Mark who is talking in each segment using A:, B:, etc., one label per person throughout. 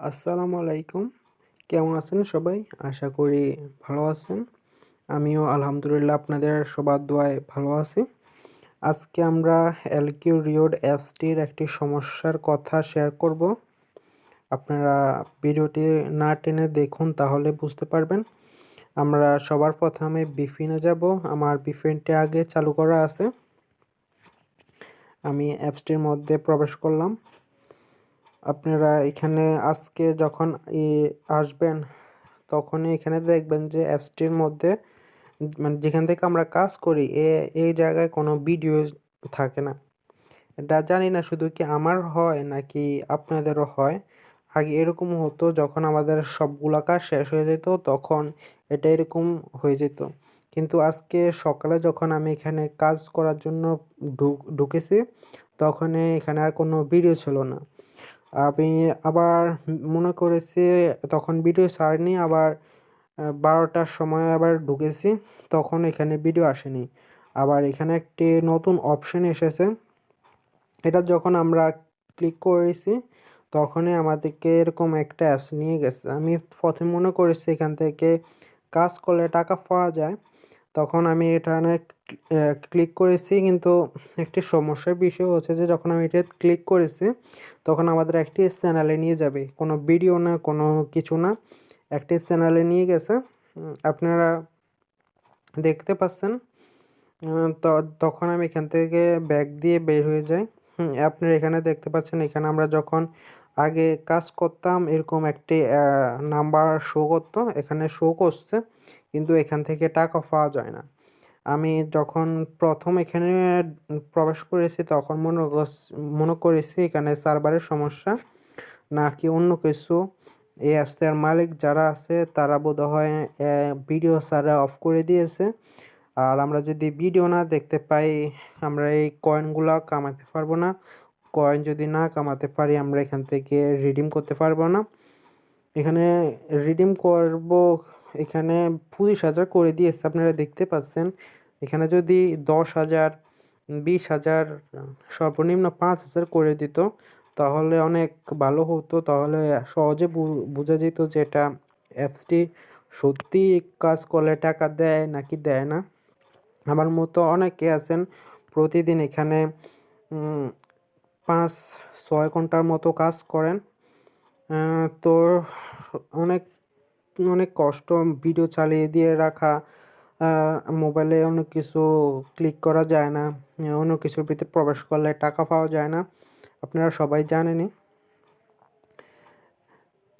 A: আসসালামু আলাইকুম। কেমন আছেন সবাই? আশা করি ভালো আছেন। আমিও আলহামদুলিল্লাহ আপনাদের সবার দোয়ায় ভালো আছি। আজকে আমরা এলকিউ রিওড অ্যাপসটির একটি সমস্যার কথা শেয়ার করব। আপনারা ভিডিওটি না টেনে দেখুন তাহলে বুঝতে পারবেন। আমরা সবার প্রথমে বিফিনে যাব। আমার বিফিনটি আগে চালু করা আছে। আমি অ্যাপসটির মধ্যে প্রবেশ করলাম। আপনারা এখানে আজকে যখন আসবেন, তখনই এখানে দেখবেন যে অ্যাপসটির মধ্যে মানে যেখান থেকে আমরা কাজ করি, এ, এই জায়গায় কোনো ভিডিও থাকে না। এটা জানি না শুধু কি আমার হয় নাকি আপনাদেরও হয়। আগে এরকম হতো, যখন আমাদের সবগুলা কাজ শেষ হয়ে যেত, তখন এটা এরকম হয়ে যেত। কিন্তু আজকে সকালে যখন আমি এখানে কাজ করার জন্য ঢুকেছি তখন এখানে আর কোনো ভিডিও ছিল না। আমি আবার মনে করেছি তখন ভিডিও ছাড়িনি, আবার বারোটার সময় আবার ঢুকেছি, তখন এখানে ভিডিও আসেনি। আবার এখানে একটি নতুন অপশন এসেছে, এটা যখন আমরা ক্লিক করেছি, তখনই আমাদেরকে এরকম একটা অ্যাপস নিয়ে গেছে। আমি প্রথমে মনে করেছি এখান থেকে কাজ করলে টাকা পাওয়া যায় তখন আমি এখানে ক্লিক করেছি, কিন্তু একটি সমস্যার বিষয় হচ্ছে যে যখন আমি এটা ক্লিক করেছি, তখন আমাদের একটি চ্যানেলে নিয়ে যাবে। কোনো ভিডিও না, কোনো কিছু না, একটি চ্যানেলে নিয়ে গেছে। আপনারা দেখতে পাচ্ছেন। তো তখন আমি এখান থেকে ব্যাগ দিয়ে বের হয়ে যাই। আপনারা এখানে দেখতে পাচ্ছেন, এখানে আমরা যখন আগে কাজ করতাম, এরকম একটি নাম্বার শো করতো, এখানে শো করছে, কিন্তু এখান থেকে টাকা পাওয়া যায় না। আমি যখন প্রথম এখানে প্রবেশ করেছি, তখন মনে মনে করেছি এখানে সার্ভারের সমস্যা, নাকি অন্য কিছু। এই অ্যাপসের মালিক যারা আছে, তারা বোধ হয় ভিডিও সারা অফ করে দিয়েছে। আর আমরা যদি ভিডিও না দেখতে পাই, আমরা এই কয়েনগুলো কামাতে পারব না। কয়েন যদি না কামাতে পারি, আমরা এখান থেকে রিডিম করতে পারব না। এখানে রিডিম করব, এখানে পঁচিশ হাজার করে দিয়েছে, আপনারা দেখতে পাচ্ছেন। এখানে যদি দশ হাজার, বিশ হাজার, সর্বনিম্ন পাঁচ হাজার করে দিত, তাহলে অনেক ভালো হতো। তাহলে সহজে বোঝা যেত যে এটা অ্যাপসটি সত্যি কাজ করলে টাকা দেয় নাকি দেয় না। আমার মতো অনেকে আছেন প্রতিদিন এখানে পাঁচ, ছয় ঘণ্টার মতো কাজ করেন। তো অনেক অনেক কষ্ট, ভিডিও চালিয়ে দিয়ে রাখা মোবাইলে অনেক কিছু ক্লিক করা যায় না, অন্য কিছুর ভিতরে প্রবেশ করলে টাকা পাওয়া যায় না, আপনারা সবাই জানেনই।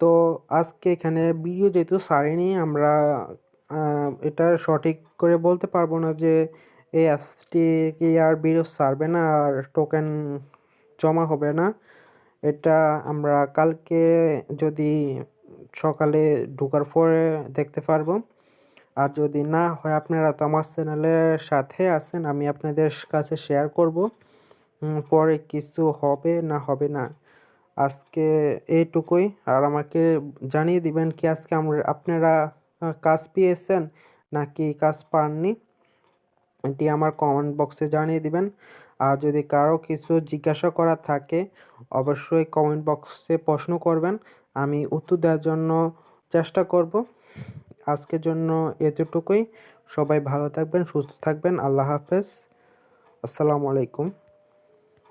A: তো আজকে এখানে ভিডিও যেহেতু সারিনি আমরা এটা সঠিক করে বলতে পারব না যে এই অ্যাপসটি কি আর ভিডিও সারবে না আর টোকেন জমা হবে না। এটা আমরা কালকে যদি সকালে ঢোকার পরে দেখতে পারব। আর যদি না হয় আপনারা তো আমার চ্যানেলের সাথে আছেন, আমি আপনাদের কাছে শেয়ার করব। পরে কিছু হবে না হবে না। আজকে এইটুকুই। আর আমাকে জানিয়ে দিবেন কি আজকে আমরা, আপনারা কাজ পেয়েছেন নাকি কাজ পাননি? এটি আমার কমেন্ট বক্সে জানিয়ে দিবেন। আর যদি কারও কিছু জিজ্ঞাসা করা থাকে, অবশ্যই কমেন্ট বক্সে প্রশ্ন করবেন। আমি উত্তর দেওয়ার জন্য চেষ্টা করব। আজকের জন্য এতটুকুই। সবাই ভালো থাকবেন, সুস্থ থাকবেন। আল্লাহ হাফেজ। আসসালামু আলাইকুম।